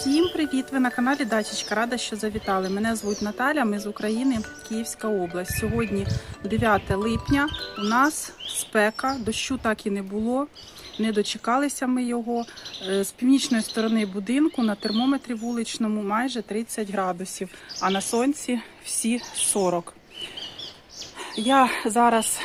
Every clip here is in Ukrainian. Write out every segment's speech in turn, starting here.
Всім привіт! Ви на каналі Дачечка. Рада, що завітали. Мене звуть Наталя. Ми з України, Київська область. Сьогодні 9 липня. У нас спека, дощу так і не було. Не дочекалися ми його. Е, З північної сторони будинку на термометрі вуличному майже 30 градусів, а на сонці всі 40. Я зараз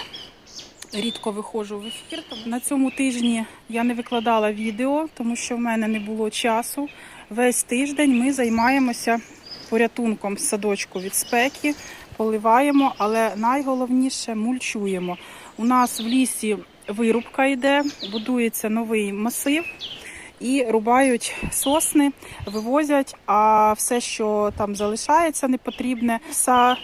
рідко виходжу в ефір. На цьому тижні я не викладала відео, тому що в мене не було часу. Весь тиждень ми займаємося порятунком садочку від спеки, поливаємо, але найголовніше мульчуємо. У нас в лісі вирубка йде, будується новий масив. І рубають сосни, вивозять, а все, що там залишається непотрібне, вся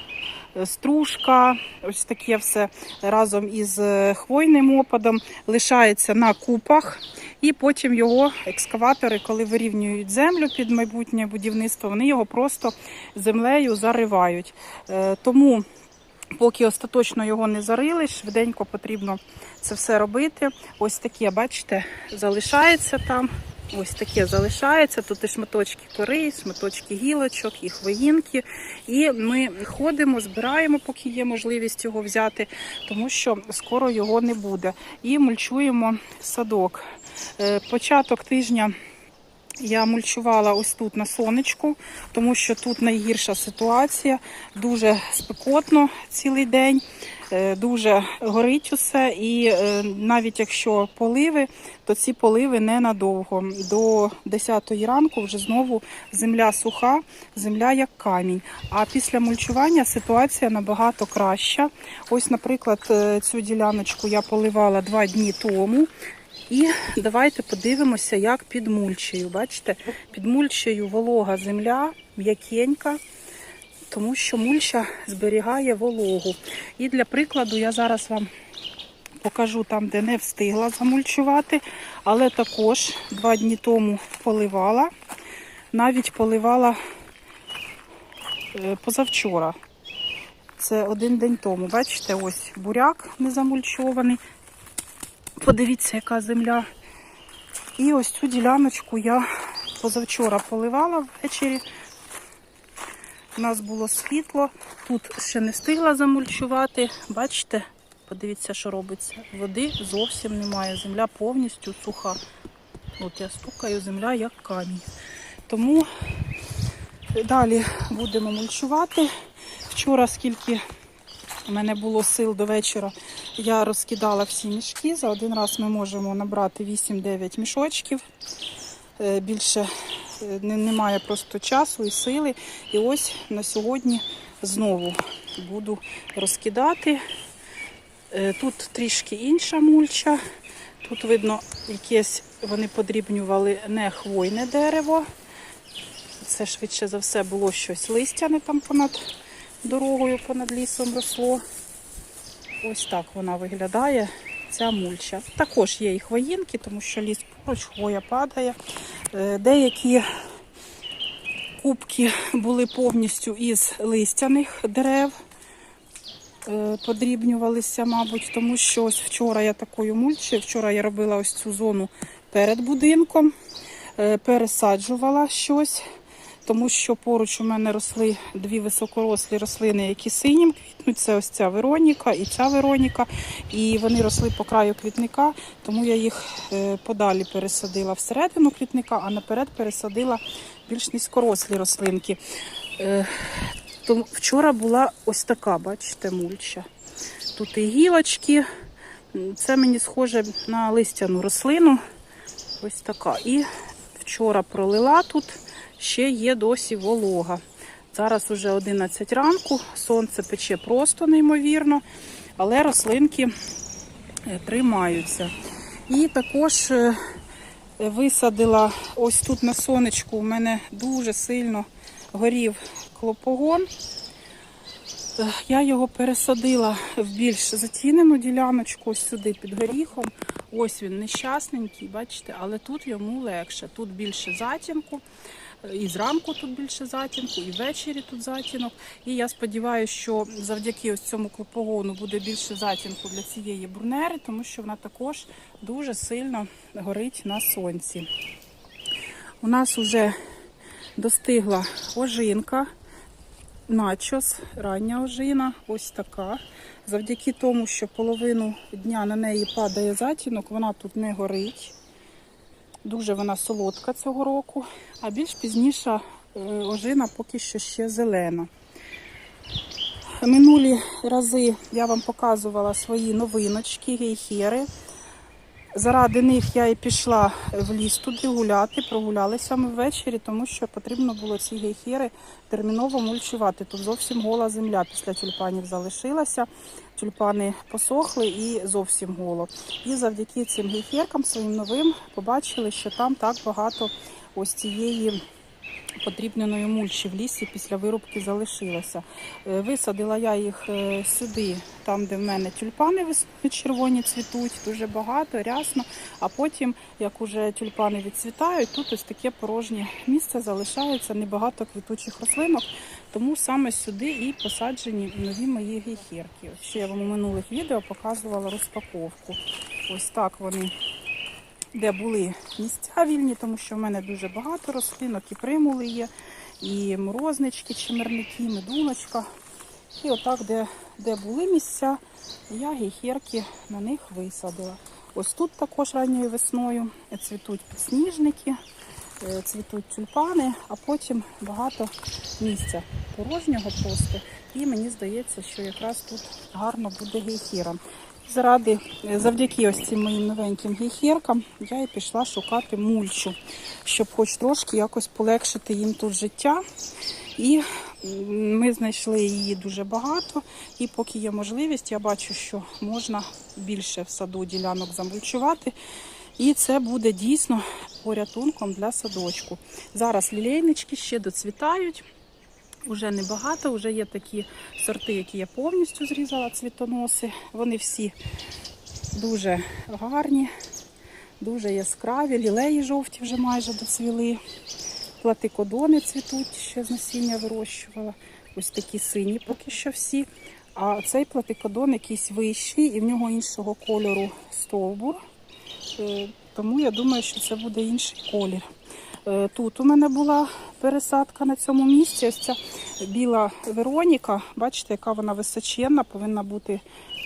стружка, ось таке все разом із е, хвойним опадом лишається на купах, і потім його екскаватори, коли вирівнюють землю під майбутнє будівництво, вони його просто землею заривають. Е, Тому Поки остаточно його не зарили, швиденько потрібно це все робити. Ось таке, бачите, залишається там. Ось таке залишається. Тут і шматочки кори, шматочки гілочок, і хвоїнки. І ми ходимо, збираємо, поки є можливість його взяти, тому що скоро його не буде. І мульчуємо садок. Е, Початок тижня. Я мульчувала ось тут на сонечку, тому що тут найгірша ситуація. Дуже спекотно цілий день, е, дуже горить усе. І е, навіть якщо поливи, то ці поливи ненадовго. До 10 ранку вже знову земля суха, земля як камінь. А після мульчування ситуація набагато краща. Ось, наприклад, е, цю діляночку я поливала два дні тому. І давайте подивимося, як під мульчею. Бачите, під мульчею волога земля, м'якенька, тому що мульча зберігає вологу. І для прикладу я зараз вам покажу там, де не встигла замульчувати, але також два дні тому поливала. Навіть поливала е, позавчора. Це один день тому. Бачите, ось буряк не замульчований. Подивіться, яка земля. І ось цю діляночку я позавчора поливала ввечері. У нас було світло. Тут ще не встигла замульчувати. Бачите, подивіться, що робиться. Води зовсім немає. Земля повністю суха. От я стукаю, земля як камінь. Тому далі будемо мульчувати. Вчора скільки у мене було сил до вечора. Я розкидала всі мішки. За один раз ми можемо набрати 8-9 мішочків. Е, Більше е, немає просто часу і сили. І ось на сьогодні знову буду розкидати. Е, Тут трішки інша мульча. Тут видно, якесь вони подрібнювали не хвойне дерево. Це швидше за все було щось листяне там понад дорогою, понад лісом росло. Ось так вона виглядає, ця мульча. Також є і хвоїнки, тому що ліс поруч, хвоя падає. Е, Деякі кубки були повністю із листяних дерев. Е, Подрібнювалися, мабуть, тому що ось вчора я такою мульчою, вчора я робила ось цю зону перед будинком, е, пересаджувала щось тому що поруч у мене росли дві високорослі рослини, які синім квітнуть. Це ось ця Вероніка і ця Вероніка. І вони росли по краю квітника, тому я їх е, подалі пересадила всередину квітника, а наперед пересадила більш низькорослі рослинки. Е, Тому вчора була ось така, бачите, мульча. Тут і гілочки. Це мені схоже на листяну рослину. Ось така. І вчора пролила тут ще є досі волога. Зараз уже 11 ранку, сонце пече просто неймовірно, але рослинки е, тримаються. І також е, висадила ось тут на сонечку. У мене дуже сильно горів клопогон. Е, Я його пересадила в більш затінену діляночку, ось сюди під горіхом. Ось він нещасненький, бачите, але тут йому легше. Тут більше затінку. І зранку тут більше затінку, і ввечері тут затінок. І я сподіваюся, що завдяки ось цьому клопогону буде більше затінку для цієї бурнери, тому що вона також дуже сильно горить на сонці. У нас вже достигла ожинка, начос, рання ожина, ось така. Завдяки тому, що половину дня на неї падає затінок, вона тут не горить. Дуже вона солодка цього року, а більш пізніша е, ожина поки що ще зелена. Минулі рази я вам показувала свої новиночки, гейхери. Заради них я і пішла в ліс туди гуляти, прогулялися ми ввечері, тому що потрібно було ці гейхери терміново мульчувати. Тут зовсім гола земля після тюльпанів залишилася. Тюльпани посохли і зовсім голо. І завдяки цим гейхеркам своїм новим побачили, що там так багато ось цієї подрібненої мульчі в лісі після вирубки залишилося. Е, Висадила я їх е, сюди, там, де в мене тюльпани червоні цвітуть, дуже багато, рясно. А потім, як уже тюльпани відцвітають, тут ось таке порожнє місце залишається, небагато квітучих рослинок. Тому саме сюди і посаджені нові мої. Ось Ще я вам у минулих відео показувала розпаковку. Ось так вони де були місця вільні, тому що в мене дуже багато рослинок, і примули є, і морознички, чимерники, медуночка. І отак, де, де були місця, я гейхерки на них висадила. Ось тут також ранньою весною цвітуть підсніжники, е, цвітуть тюльпани, а потім багато місця порожнього просто. І мені здається, що якраз тут гарно буде гейхером. Заради, завдяки ось цим моїм новеньким гейхеркам я і пішла шукати мульчу, щоб хоч трошки якось полегшити їм тут життя. І ми знайшли її дуже багато. І поки є можливість, я бачу, що можна більше в саду ділянок замульчувати. І це буде дійсно порятунком для садочку. Зараз лілейнички ще доцвітають. Уже небагато, вже є такі сорти, які я повністю зрізала цвітоноси. Вони всі дуже гарні, дуже яскраві. Лілеї жовті вже майже доцвіли. Платикодони цвітуть, ще з насіння вирощувала. Ось такі сині поки що всі. А цей платикодон якийсь вищий і в нього іншого кольору стовбур. Е, Тому я думаю, що це буде інший колір. Е, Тут у мене була пересадка на цьому місці. Ось ця біла Вероніка. Бачите, яка вона височенна, повинна бути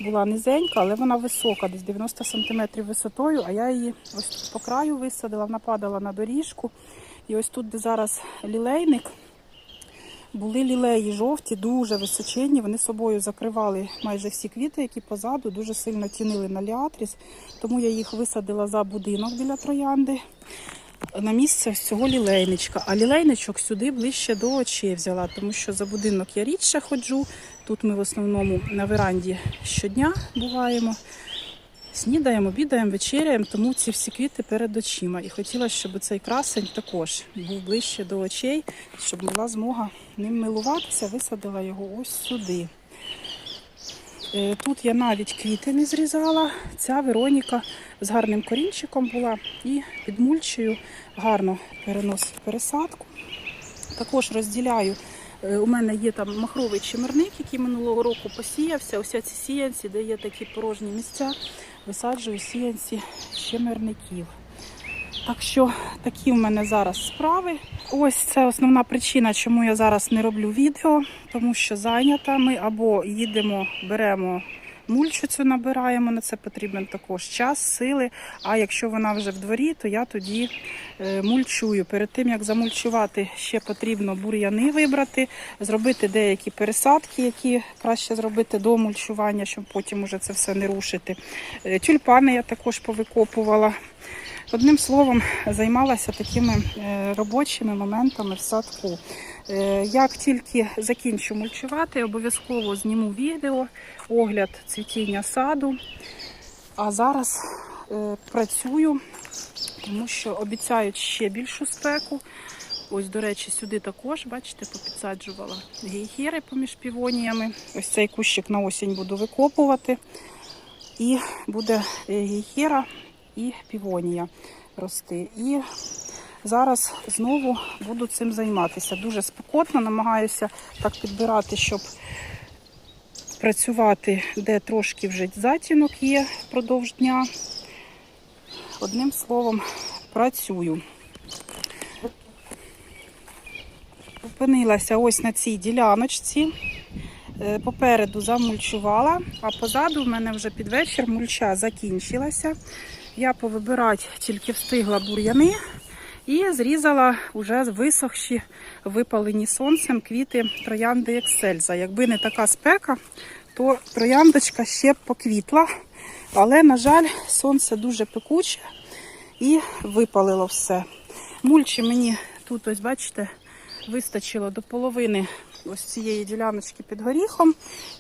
була низенька, але вона висока, десь 90 см висотою. А я її ось тут по краю висадила, вона падала на доріжку. І ось тут, де зараз лілейник, були лілеї жовті, дуже височенні. Вони собою закривали майже всі квіти, які позаду дуже сильно тінили на ліатріс. Тому я їх висадила за будинок біля троянди на місце ось цього лілейничка. А лілейничок сюди ближче до очей взяла, тому що за будинок я рідше ходжу. Тут ми в основному на веранді щодня буваємо. Снідаємо, обідаємо, вечеряємо, тому ці всі квіти перед очима. І хотіла, щоб цей красень також був ближче до очей, щоб була змога ним милуватися, висадила його ось сюди. Е, Тут я навіть квіти не зрізала. Ця Вероніка з гарним корінчиком була і під мульчею гарно переносить пересадку. Також розділяю. е, У мене є там махровий чимерник, який минулого року посіявся. Ось ці сіянці, де є такі порожні місця, висаджую сіянці чимерників. Так що такі в мене зараз справи. Ось це основна причина, чому я зараз не роблю відео, тому що зайнята ми або їдемо, беремо мульчу цю набираємо. На це потрібен також час, сили. А якщо вона вже в дворі, то я тоді е, мульчую. Перед тим як замульчувати, ще потрібно бур'яни вибрати, зробити деякі пересадки, які краще зробити до мульчування, щоб потім уже це все не рушити. Е, Тюльпани я також повикопувала. Одним словом, займалася такими е, робочими моментами в садку. Е, Як тільки закінчу мульчувати, обов'язково зніму відео, огляд цвітіння саду. А зараз е, працюю, тому що обіцяють ще більшу спеку. Ось, до речі, сюди також, бачите, попідсаджувала гейхери поміж півоніями. Ось цей кущик на осінь буду викопувати. І буде гейхера і півонія рости. І зараз знову буду цим займатися. Дуже спекотно, намагаюся так підбирати, щоб працювати, де трошки вже затінок є впродовж дня. Одним словом, працюю. Опинилася ось на цій діляночці. Е, Попереду замульчувала, а позаду в мене вже під вечір мульча закінчилася. Я повибирати тільки встигла бур'яни і зрізала вже висохші, випалені сонцем квіти троянди Ексельза. Якби не така спека, то трояндочка ще б поквітла. Але, на жаль, сонце дуже пекуче і випалило все. Мульчі мені тут, ось бачите, вистачило до половини ось цієї діляночки під горіхом.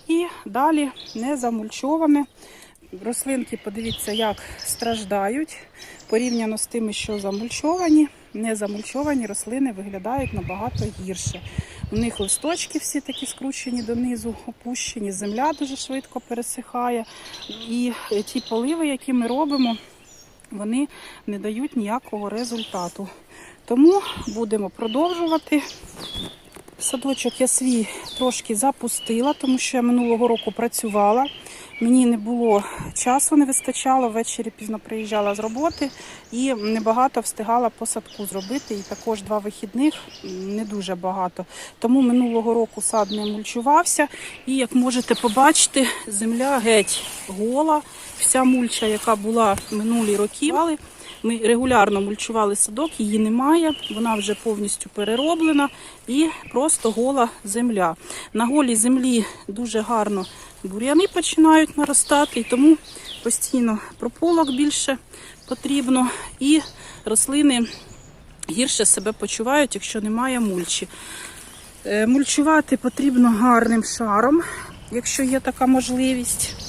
І далі не замульчоване. Рослинки, подивіться, як страждають порівняно з тими, що замульчовані. Не замульчовані рослини виглядають набагато гірше. У них листочки всі такі скручені донизу, опущені, земля дуже швидко пересихає. І ті поливи, які ми робимо, вони не дають ніякого результату. Тому будемо продовжувати. Садочок я свій трошки запустила, тому що я минулого року працювала. Мені не було часу, не вистачало. Ввечері пізно приїжджала з роботи і небагато встигала по садку зробити. І також два вихідних не дуже багато. Тому минулого року сад не мульчувався. І як можете побачити, земля геть гола. Вся мульча, яка була минулі роки, ми регулярно мульчували садок, її немає, вона вже повністю перероблена і просто гола земля. На голій землі дуже гарно бур'яни починають наростати, і тому постійно прополок більше потрібно, і рослини гірше себе почувають, якщо немає мульчі. Е, Мульчувати потрібно гарним шаром, якщо є така можливість.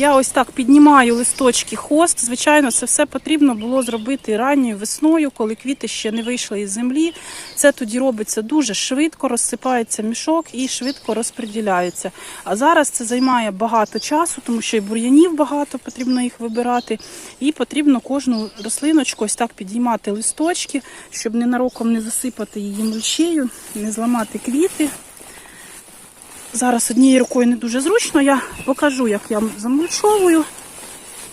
Я ось так піднімаю листочки хост. Звичайно, це все потрібно було зробити ранньою весною, коли квіти ще не вийшли із землі. Це тоді робиться дуже швидко, розсипається мішок і швидко розподіляється. А зараз це займає багато часу, тому що і бур'янів багато, потрібно їх вибирати. І потрібно кожну рослиночку ось так підіймати листочки, щоб ненароком не засипати її мульчею, не зламати квіти. Зараз однією рукою не дуже зручно. Я покажу, як я замульчовую.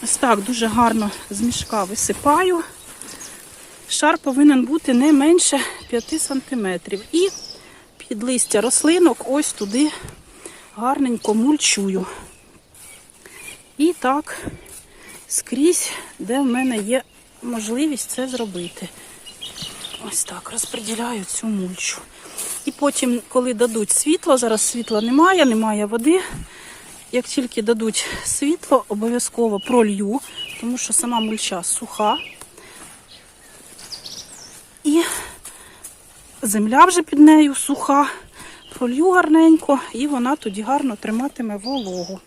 Ось так дуже гарно з мішка висипаю. Шар повинен бути не менше 5 см. І під листя рослинок ось туди гарненько мульчую. І так скрізь, де в мене є можливість це зробити. Ось так розподіляю цю мульчу. І потім, коли дадуть світло, зараз світла немає, немає води. Як тільки дадуть світло, обов'язково пролью, тому що сама мульча суха. І земля вже під нею суха. Пролью гарненько, і вона тоді гарно триматиме вологу.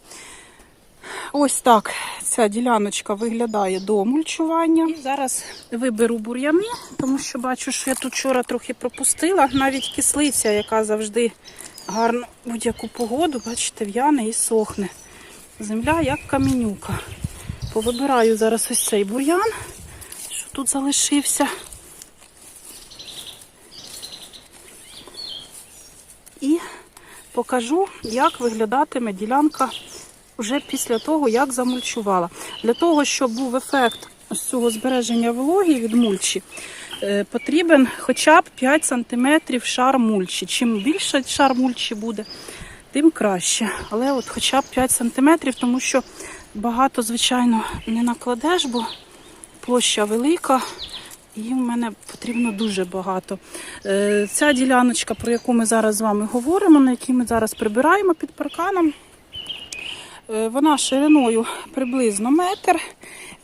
Ось так ця діляночка виглядає до мульчування. І зараз виберу бур'яни, тому що бачу, що я тут вчора трохи пропустила. Навіть кислиця, яка завжди гарно будь-яку погоду, бачите, в'яне і сохне. Земля як каменюка. Повибираю зараз ось цей бур'ян, що тут залишився. І покажу, як виглядатиме ділянка вже після того, як замульчувала. Для того, щоб був ефект ось цього збереження вологи від мульчі, е, потрібен хоча б 5 см шар мульчі. Чим більше шар мульчі буде, тим краще. Але от хоча б 5 см, тому що багато, звичайно, не накладеш, бо площа велика. І в мене потрібно дуже багато. Е, Ця діляночка, про яку ми зараз з вами говоримо, на якій ми зараз прибираємо під парканом, Вона шириною приблизно метр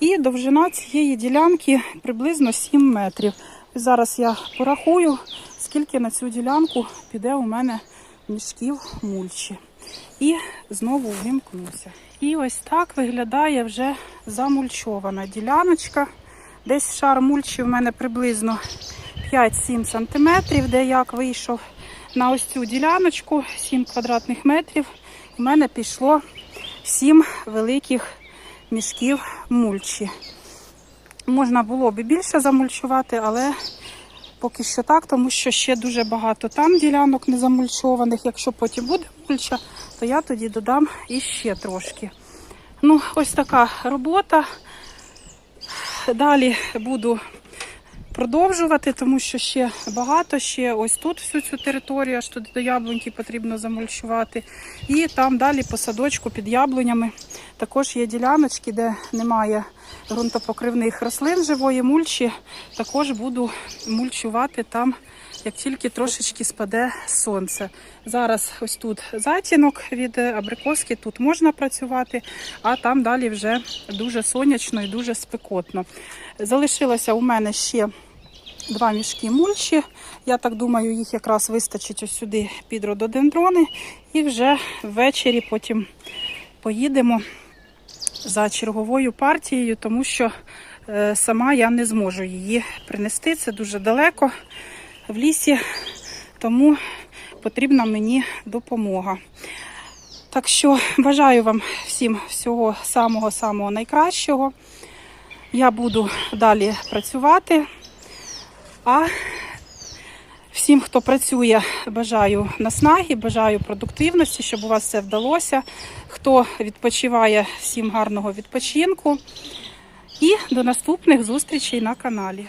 і довжина цієї ділянки приблизно 7 метрів. Зараз я порахую, скільки на цю ділянку піде у мене мішків мульчі. І знову вимкнуся. І ось так виглядає вже замульчована діляночка. Десь шар мульчі в мене приблизно 5-7 см, де як вийшов на ось цю діляночку, 7 квадратних метрів. У мене пішло 7 великих мішків мульчі. Можна було б більше замульчувати, але поки що так, тому що ще дуже багато там ділянок не замульчованих. Якщо потім буде мульча, то я тоді додам іще трошки. Ну, ось така робота. Далі буду продовжувати, тому що ще багато, ще ось тут всю цю територію, аж тут до яблуньки потрібно замульчувати. І там далі по садочку під яблунями також є діляночки, де немає ґрунтопокривних рослин живої мульчі. Також буду мульчувати там, як тільки трошечки спаде сонце. Зараз ось тут затінок від абрикоски, тут можна працювати, а там далі вже дуже сонячно і дуже спекотно. Залишилося у мене ще два мішки мульчі. Я так думаю, їх якраз вистачить ось сюди під рододендрони. І вже ввечері потім поїдемо за черговою партією, тому що е, сама я не зможу її принести. Це дуже далеко в лісі, тому потрібна мені допомога. Так що бажаю вам всім всього самого-самого найкращого. Я буду далі працювати. А всім, хто працює, бажаю наснаги, бажаю продуктивності, щоб у вас все вдалося. Хто відпочиває, всім гарного відпочинку. І до наступних зустрічей на каналі.